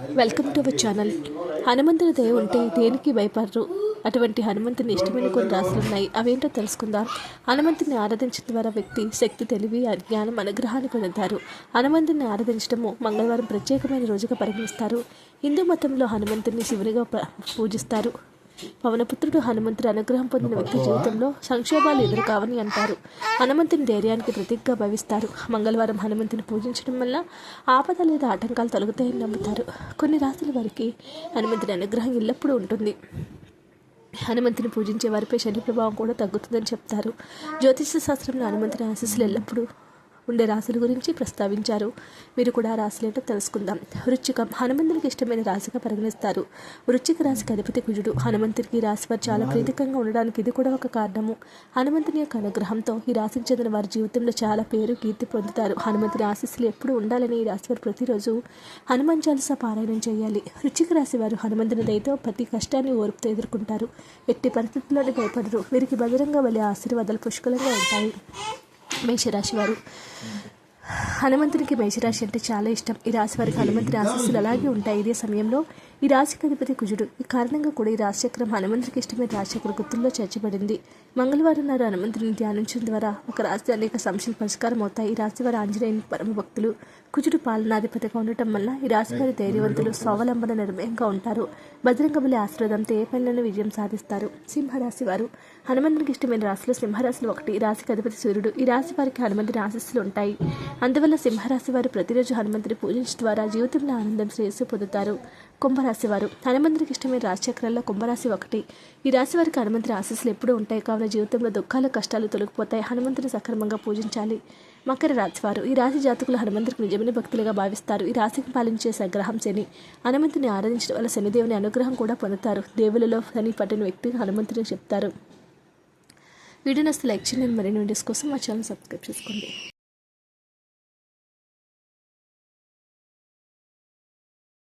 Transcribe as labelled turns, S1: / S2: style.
S1: Welcome to our channel హనుమంతుని దయ ఉంటే దేనికి భయపడరు. అటువంటి హనుమంతుని ఇష్టమైన కొన్ని రాశులు ఉన్నాయి. అవేంటో తెలుసుకుందాం. హనుమంతుని ఆరాధించడం ద్వారా వ్యక్తి శక్తి తెలివి అజ్ఞానం అనుగ్రహాన్ని పొందుతారు. హనుమంతుని ఆరాధించడము మంగళవారం ప్రత్యేకమైన రోజుగా పరిగణిస్తారు. హిందూ మతంలో హనుమంతుని శివునిగా ప- పూజిస్తారు. పవనపుత్రుడు హనుమంతుడి అనుగ్రహం పొందిన వ్యక్తి జీవితంలో సంక్షోభాలు ఎదురుకావని అంటారు. హనుమంతుని ధైర్యానికి ప్రతీకగా భావిస్తారు. మంగళవారం హనుమంతుని పూజించడం వల్ల ఆపద లేదా ఆటంకాలు తొలగుతాయని నమ్ముతారు. కొన్ని రాశుల వారికి హనుమంతుని అనుగ్రహం ఎల్లప్పుడూ ఉంటుంది. హనుమంతుని పూజించే వారిపై శని ప్రభావం కూడా తగ్గుతుందని చెప్తారు. జ్యోతిష శాస్త్రంలో హనుమంతుని ఆశీస్సులు ఎల్లప్పుడూ ఉండే రాశుల గురించి ప్రస్తావించారు. మీరు కూడా ఆ తెలుసుకుందాం. వృచ్చికం హనుమంతునికి ఇష్టమైన రాశిగా పరిగణిస్తారు. వృచ్చిక రాశికి అధిపతి కుజుడు. హనుమంతునికి రాశి వారు చాలా ప్రీతికంగా ఉండడానికి ఇది కూడా ఒక కారణము. హనుమంతుని యొక్క అనుగ్రహంతో ఈ రాశికి చెందిన వారి జీవితంలో చాలా పేరు కీర్తి పొందుతారు. హనుమంతుని ఆశీస్సులు ఎప్పుడు ఉండాలని ఈ రాశి వారు ప్రతిరోజు హనుమాన్ చాలీసా పారాయణం చేయాలి. వృచ్చిక రాశి వారు హనుమంతుని దయతో ప్రతి కష్టాన్ని ఓర్పుతో ఎదుర్కొంటారు. ఎట్టి పరిస్థితుల్లోనే భయపడరు. వీరికి బహిరంగ వలె ఆశీర్వాదాలు పుష్కలంగా ఉంటాయి. మేషరాశి వారు. హనుమంతునికి మేషరాశి అంటే చాలా ఇష్టం. ఈ రాశి వారికి హనుమంతుని ఆశీస్సులు అలాగే ఉంటాయి. ఇదే సమయంలో ఈ రాశికధిపతి కుజుడు. ఈ కారణంగా కూడా ఈ రాశిచక్రం హనుమంతునికి ఇష్టమైన రాశిచక్ర గుర్తుల్లో చేర్చబడింది. మంగళవారం నాడు హనుమంతుడిని ధ్యానించడం ద్వారా ఒక రాశి అనేక సమస్యలు పరిష్కారం అవుతాయి. ఈ రాశి వారు ఆంజనేయుని పరమ భక్తులు. కుజుడు పాలనాధిపతిగా ఉండటం వల్ల ఈ రాశి వారి ధైర్యవంతులు స్వావలంబన నిర్మయంగా ఉంటారు. బజరంగబలి ఆశీర్వాదంతో ఏ పనిలోనూ విజయం సాధిస్తారు. సింహరాశి వారు. హనుమంతునికి ఇష్టమైన రాశిలో సింహరాశిలో ఒకటి. ఈ రాశికి అధిపతి సూర్యుడు. ఈ రాశి వారికి హనుమంతుని ఆశస్సులు ఉంటాయి. అందువల్ల సింహరాశి వారు ప్రతిరోజు హనుమంతుని పూజించడం ద్వారా జీవితంలో ఆనందం శ్రేయస్సు పొందుతారు. కుంభరాశి వారు హనుమంతునికి ఇష్టమైన రాశిచక్రాల్లో కుంభరాశి ఒకటి. ఈ రాశి వారికి హనుమంతుని ఆశీస్సులు ఎప్పుడూ ఉంటాయి కావున జీవితంలో దుఃఖాలు కష్టాలు తొలగిపోతాయి. హనుమంతుని సక్రమంగా పూజించాలి. మకర రాశి వారు ఈ రాశి జాతకులు హనుమంతుడికి నిజమైన భక్తులుగా భావిస్తారు. ఈ రాశికి పాలించే సగ్రహం శని. హనుమంతుని ఆరాధించడం వల్ల శనిదేవుని అనుగ్రహం కూడా పొందుతారు. దేవులలో శని పట్టిన వ్యక్తిగా హనుమంతుని చెప్తారు. వీడియో నస్తే లైక్ చేయండి. మరిన్ని వీడియోస్ కోసం మా ఛానల్ సబ్స్క్రైబ్ చేసుకోండి.